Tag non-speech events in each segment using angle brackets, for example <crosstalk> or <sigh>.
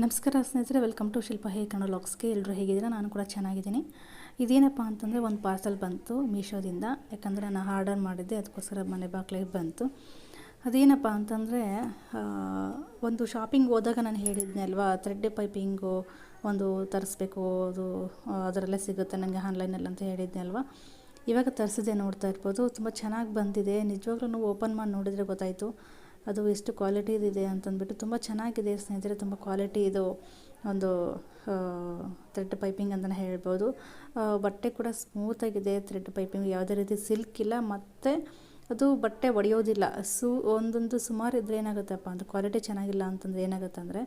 ನಮಸ್ಕಾರ ಸ್ನೇಹಿತರೆ welcome to Shilpa ಹೇ ಕನ್ನಡ ಲಾಗ್ಸ್ಗೆ ಎಲ್ಲರೂ ಹೇಗಿದ್ದೀರಾ? ನಾನು ಕೂಡ ಚೆನ್ನಾಗಿದ್ದೀನಿ. ಇದೇನಪ್ಪ ಅಂತಂದರೆ ಒಂದು ಪಾರ್ಸಲ್ ಬಂತು ಮೀಶೋದಿಂದ. ಯಾಕಂದರೆ ನಾನು ಆರ್ಡರ್ ಮಾಡಿದ್ದೆ, ಅದಕ್ಕೋಸ್ಕರ ಮನೆ ಬಾಗಿಲಿಗೆ ಬಂತು. ಅದೇನಪ್ಪ ಅಂತಂದರೆ ಒಂದು ಶಾಪಿಂಗ್ ಹೋದಾಗ ನಾನು ಹೇಳಿದ್ದೆ ಅಲ್ವಾ ಥ್ರೆಡ್ ಪೈಪಿಂಗು ಒಂದು ತರಿಸ್ಬೇಕು, ಅದು, ಅದರಲ್ಲೇ ಸಿಗುತ್ತೆ ನನಗೆ ಆನ್ಲೈನಲ್ಲಿ ಅಂತ ಹೇಳಿದ್ದೆ ಅಲ್ವಾ ಇವಾಗ ತರಿಸಿದೆ ನೋಡ್ತಾ ಇರ್ಬೋದು, ತುಂಬ ಚೆನ್ನಾಗಿ ಬಂದಿದೆ. ನಿಜವಾಗ್ಲೂ ಓಪನ್ ಮಾಡಿ ನೋಡಿದರೆ ಗೊತ್ತಾಯಿತು. ಅದು ಎಷ್ಟು ಕ್ವಾಲಿಟಿದಿದೆ ಅಂತಂದ್ಬಿಟ್ಟು ತುಂಬ ಚೆನ್ನಾಗಿದೆ ಸ್ನೇಹಿತರೆ, ತುಂಬ ಕ್ವಾಲಿಟಿ ಇದು ಒಂದು ಥ್ರೆಡ್ ಪೈಪಿಂಗ್ ಅಂತಲೇ ಹೇಳ್ಬೋದು. ಬಟ್ಟೆ ಕೂಡ ಸ್ಮೂತಾಗಿದೆ, ಥ್ರೆಡ್ ಪೈಪಿಂಗ್ ಯಾವುದೇ ರೀತಿ ಸಿಲ್ಕ್ ಇಲ್ಲ, ಮತ್ತು ಅದು ಬಟ್ಟೆ ಒಡೆಯೋದಿಲ್ಲ. ಸೂ, ಒಂದೊಂದು ಸುಮಾರು ಇದ್ರೆ ಏನಾಗುತ್ತಪ್ಪ ಅಂತ ಕ್ವಾಲಿಟಿ ಚೆನ್ನಾಗಿಲ್ಲ ಅಂತಂದರೆ ಏನಾಗುತ್ತೆ ಅಂದರೆ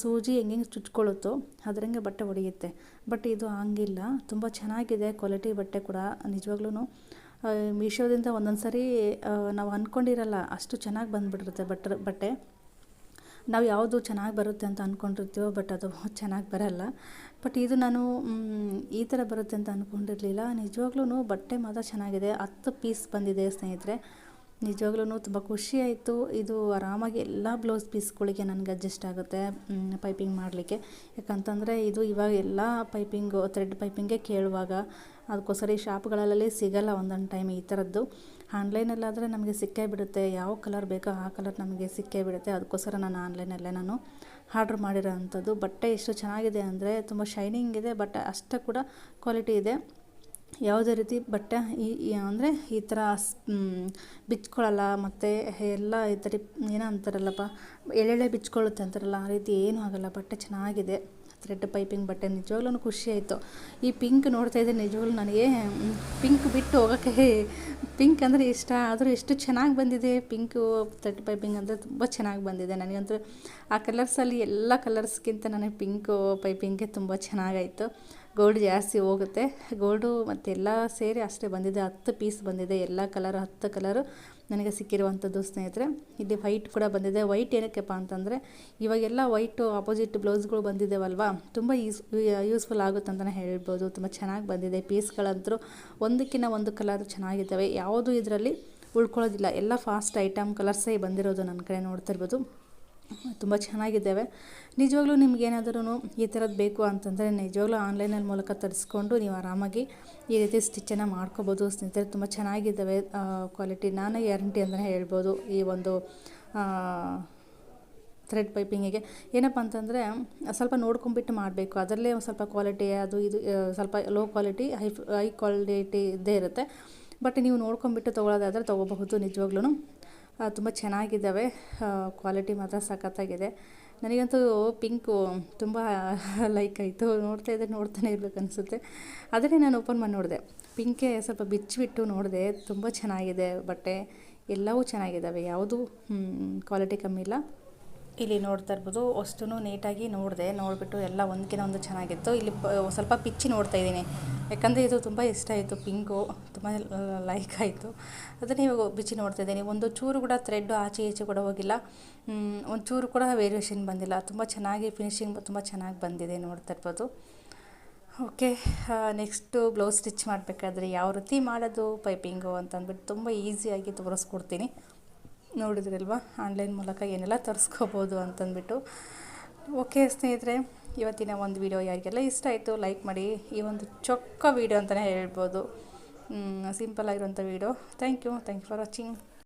ಸೂಜಿ ಹೆಂಗೆ ಚುಚ್ಕೊಳ್ಳುತ್ತೋ ಅದರಂಗೆ ಬಟ್ಟೆ ಒಡೆಯುತ್ತೆ. ಬಟ್ ಇದು ಹಂಗಿಲ್ಲ, ತುಂಬ ಚೆನ್ನಾಗಿದೆ ಕ್ವಾಲಿಟಿ ಬಟ್ಟೆ ಕೂಡ ನಿಜವಾಗ್ಲೂ ಮೀಶೋದಿಂದ ಒಂದೊಂದು ಸರಿ ನಾವು ಅಂದ್ಕೊಂಡಿರಲ್ಲ ಅಷ್ಟು ಚೆನ್ನಾಗಿ ಬಂದುಬಿಟ್ಟಿರುತ್ತೆ ಬಟ್ ಬಟ್ಟೆ. ನಾವು ಯಾವುದು ಚೆನ್ನಾಗಿ ಬರುತ್ತೆ ಅಂತ ಅಂದ್ಕೊಂಡಿರ್ತೀವೋ ಬಟ್ ಅದು <laughs> ಚೆನ್ನಾಗಿ ಬರಲ್ಲ. ಬಟ್ ಇದು ನಾನು ಈ ಥರ ಬರುತ್ತೆ ಅಂತ ಅಂದ್ಕೊಂಡಿರಲಿಲ್ಲ ನಿಜವಾಗ್ಲೂ ಬಟ್ಟೆ ಮಾತ್ರ ಚೆನ್ನಾಗಿದೆ. ಹತ್ತು ಪೀಸ್ ಬಂದಿದೆ, ಸ್ನೇಹಿತರೆ. ನಿಜವಾಗ್ಲೂ ತುಂಬ ಖುಷಿ ಆಯಿತು. ಇದು ಆರಾಮಾಗಿ ಎಲ್ಲ ಬ್ಲೌಸ್ ಪೀಸ್ಗಳಿಗೆ ನನಗೆ ಅಡ್ಜಸ್ಟ್ ಆಗುತ್ತೆ ಪೈಪಿಂಗ್ ಮಾಡಲಿಕ್ಕೆ. ಯಾಕಂತಂದರೆ ಇದು ಇವಾಗ ಎಲ್ಲ ಪೈಪಿಂಗು ಥ್ರೆಡ್ ಪೈಪಿಂಗೆ ಕೇಳುವಾಗ ಅದಕ್ಕೋಸ್ಕರ ಈ ಶಾಪ್ಗಳಲ್ಲಿ ಸಿಗಲ್ಲ ಒಂದೊಂದು ಟೈಮ್ ಈ ಥರದ್ದು ಆನ್ಲೈನಲ್ಲಾದರೆ ನಮಗೆ ಸಿಕ್ಕೇ ಬಿಡುತ್ತೆ. ಯಾವ ಕಲರ್ ಬೇಕೋ ಆ ಕಲರ್ ನಮಗೆ ಸಿಕ್ಕೇ ಬಿಡುತ್ತೆ. ಅದಕ್ಕೋಸ್ಕರ ನಾನು ಆನ್ಲೈನಲ್ಲೇ ನಾನು ಆರ್ಡ್ರ್ ಮಾಡಿರೋ ಅಂಥದ್ದು ಬಟ್ಟೆ ಎಷ್ಟು ಚೆನ್ನಾಗಿದೆ ಅಂದರೆ ತುಂಬ ಶೈನಿಂಗ್ ಇದೆ ಬಟ್ ಅಷ್ಟೇ ಕೂಡ ಕ್ವಾಲಿಟಿ ಇದೆ. ಯಾವುದೇ ರೀತಿ ಬಟ್ಟೆ ಈ ಅಂದರೆ ಈ ಥರ ಬಿಚ್ಕೊಳ್ಳಲ್ಲ ಮತ್ತು ಎಲ್ಲ ಈ ಥರ ಏನೋ ಅಂತಾರಲ್ಲಪ್ಪ ಎಳೆಳೆ ಬಿಚ್ಕೊಳ್ಳುತ್ತೆ ಅಂತಾರಲ್ಲ, ಆ ರೀತಿ ಏನೂ ಆಗಲ್ಲ, ಬಟ್ಟೆ ಚೆನ್ನಾಗಿದೆ. ಥ್ರೆಡ್ ಪೈಪಿಂಗ್ ಬಟ್ಟೆ, ನಿಜವಾಗ್ಲೂ ಖುಷಿ ಆಯಿತು. ಈ ಪಿಂಕ್ ನೋಡ್ತಾ ಇದ್ದೆ ನಿಜವಾಗ್ಲೂ ನನಗೆ ಪಿಂಕ್ ಬಿಟ್ಟು ಹೋಗೋಕ್ಕೆ ಪಿಂಕ್ ಅಂದರೆ ಇಷ್ಟ, ಆದರೂ ಎಷ್ಟು ಚೆನ್ನಾಗಿ ಬಂದಿದೆ, ಪಿಂಕು ಥ್ರೆಡ್ ಪೈಪಿಂಗ್ ಅಂದರೆ ತುಂಬ ಚೆನ್ನಾಗಿ ಬಂದಿದೆ. ನನಗಂತೂ ಆ ಕಲರ್ಸಲ್ಲಿ ಎಲ್ಲ ಕಲರ್ಸ್ಗಿಂತ ನನಗೆ ಪಿಂಕು ಪೈಪಿಂಗೆ ತುಂಬ ಚೆನ್ನಾಗಾಯಿತು. ಗೋಲ್ಡ್ ಜಾಸ್ತಿ ಹೋಗುತ್ತೆ. ಗೋಲ್ಡು ಮತ್ತು ಎಲ್ಲ ಸೇರಿ ಅಷ್ಟೇ ಬಂದಿದೆ. ಹತ್ತು ಪೀಸ್ ಬಂದಿದೆ. ಎಲ್ಲ ಕಲರ್ ಹತ್ತು ಕಲರು ನನಗೆ ಸಿಕ್ಕಿರುವಂಥದ್ದು ಸ್ನೇಹಿತರೆ. ಇಲ್ಲಿ ವೈಟ್ ಕೂಡ ಬಂದಿದೆ. ವೈಟ್ ಏನಕ್ಕೆಪ್ಪ ಅಂತಂದರೆ, ಇವಾಗೆಲ್ಲ ವೈಟು ಆಪೋಸಿಟ್ ಬ್ಲೌಸ್ಗಳು ಬಂದಿದ್ದಾವಲ್ವಾ ತುಂಬ ಯೂಸ್ ಯೂಸ್ಫುಲ್ ಆಗುತ್ತೆ ಅಂತಲೇ ಹೇಳ್ಬೋದು. ತುಂಬ ಚೆನ್ನಾಗಿ ಬಂದಿದೆ. ಪೀಸ್ಗಳಂತರೂ ಒಂದಕ್ಕಿಂತ ಒಂದು ಕಲರ್ ಚೆನ್ನಾಗಿದ್ದಾವೆ. ಯಾವುದು ಇದರಲ್ಲಿ ಉಳ್ಕೊಳ್ಳೋದಿಲ್ಲ. ಎಲ್ಲ ಫಾಸ್ಟ್ ಐಟಮ್ ಕಲರ್ಸೇ ಬಂದಿರೋದು ನನ್ನ ಕಡೆ ನೋಡ್ತಿರ್ಬೋದು ತುಂಬ ಚೆನ್ನಾಗಿದ್ದಾವೆ. ನಿಜವಾಗ್ಲೂ ನಿಮ್ಗೇನಾದ್ರೂ ಈ ಥರದ್ದು ಬೇಕು ಅಂತಂದರೆ ನಿಜವಾಗ್ಲೂ ಆನ್ಲೈನಲ್ಲಿ ಮೂಲಕ ತರಿಸ್ಕೊಂಡು ನೀವು ಆರಾಮಾಗಿ ಈ ರೀತಿ ಸ್ಟಿಚ್ಚನ್ನು ಮಾಡ್ಕೋಬೋದು. ಸ್ನೇಹಿತರೆ, ತುಂಬ ಚೆನ್ನಾಗಿದ್ದಾವೆ ಕ್ವಾಲಿಟಿ. ನಾನು ಗ್ಯಾರಂಟಿ ಅಂತಲೇ ಹೇಳ್ಬೋದು ಈ ಒಂದು ಥ್ರೆಡ್ ಪೈಪಿಂಗಿಗೆ. ಏನಪ್ಪ ಅಂತಂದರೆ, ಸ್ವಲ್ಪ ನೋಡ್ಕೊಂಬಿಟ್ಟು ಮಾಡಬೇಕು. ಅದರಲ್ಲೇ ಒಂದು ಸ್ವಲ್ಪ ಕ್ವಾಲಿಟಿ ಅದು ಇದು ಸ್ವಲ್ಪ low quality, high high quality ಇದ್ದೇ ಇರುತ್ತೆ. ಬಟ್ ನೀವು ನೋಡ್ಕೊಂಬಿಟ್ಟು ತೊಗೊಳೋದಾದರೆ ತೊಗೋಬಹುದು ನಿಜವಾಗ್ಲೂ ತುಂಬ ಚೆನ್ನಾಗಿದ್ದಾವೆ. ಕ್ವಾಲಿಟಿ ಮಾತ್ರ ಸಖತ್ತಾಗಿದೆ. ನನಗಂತೂ ಪಿಂಕು ತುಂಬ ಲೈಕ್ ಆಯಿತು. ನೋಡ್ತಾ ಇದ್ದರೆ ನೋಡ್ತಾನೆ ಇರಬೇಕು ಅನಿಸುತ್ತೆ. ಅದನ್ನೇ ನಾನು ಓಪನ್ ಮಾಡಿ ನೋಡಿದೆ. ಪಿಂಕೆ ಸ್ವಲ್ಪ ಬಿಚ್ಚಿಬಿಟ್ಟು ನೋಡಿದೆ. ತುಂಬ ಚೆನ್ನಾಗಿದೆ ಬಟ್ಟೆ. ಎಲ್ಲವೂ ಚೆನ್ನಾಗಿದ್ದಾವೆ. ಯಾವುದೂ ಕ್ವಾಲಿಟಿ ಕಮ್ಮಿ ಇಲ್ಲ. ಇಲ್ಲಿ ನೋಡ್ತಾ ಇರ್ಬೋದು ಅಷ್ಟು ನೀಟಾಗಿ ನೋಡಿದೆ. ನೋಡಿಬಿಟ್ಟು ಎಲ್ಲ ಒಂದಕ್ಕಿಂತ ಒಂದು ಚೆನ್ನಾಗಿತ್ತು. ಇಲ್ಲಿ ಸ್ವಲ್ಪ ಪಿಚ್ಚಿ ನೋಡ್ತಾ ಇದ್ದೀನಿ. ಯಾಕಂದರೆ ಇದು ತುಂಬ ಇಷ್ಟ ಆಯಿತು ಪಿಂಕು ತುಂಬ ಲೈಕ್ ಆಯಿತು. ಅದನ್ನೇ ಇವಾಗ ಬಿಚ್ಚಿ ನೋಡ್ತಾ ಇದ್ದೀನಿ. ಒಂದು ಚೂರು ಕೂಡ ಥ್ರೆಡ್ಡು ಆಚೆ ಈಚೆ ಕೂಡ ಹೋಗಿಲ್ಲ. ಒಂದು ಚೂರು ಕೂಡ ವೇರಿಯೇಷನ್ ಬಂದಿಲ್ಲ. ತುಂಬ ಚೆನ್ನಾಗಿ ಫಿನಿಶಿಂಗ್ ತುಂಬ ಚೆನ್ನಾಗಿ ಬಂದಿದೆ ನೋಡ್ತಾ ಇರ್ಬೋದು. ಓಕೆ ನೆಕ್ಸ್ಟು ಬ್ಲೌಸ್ ಸ್ಟಿಚ್ ಮಾಡಬೇಕಾದ್ರೆ ಯಾವ ರೀತಿ ಮಾಡೋದು? ಪೈಪಿಂಗು ಅಂತಂದ್ಬಿಟ್ಟು ತುಂಬ ಈಸಿಯಾಗಿ ತೋರಿಸ್ಕೊಡ್ತೀನಿ. ನೋಡಿದ್ರಲ್ವಾ? ಆನ್ಲೈನ್ ಮೂಲಕ ಏನೆಲ್ಲ ತರಿಸ್ಕೋಬೋದು ಅಂತಂದ್ಬಿಟ್ಟು. ಓಕೆ ಸ್ನೇಹಿತರೆ, ಇವತ್ತಿನ ಒಂದು ವಿಡಿಯೋ ಯಾರಿಗೆಲ್ಲ ಇಷ್ಟ ಆಯಿತು ಲೈಕ್ ಮಾಡಿ. ಈ ಒಂದು ಚೊಕ್ಕ ವಿಡಿಯೋ ಅಂತಲೇ ಹೇಳ್ಬೋದು. ಸಿಂಪಲ್ ಆಗಿರುವಂಥ video thank you thank you for watching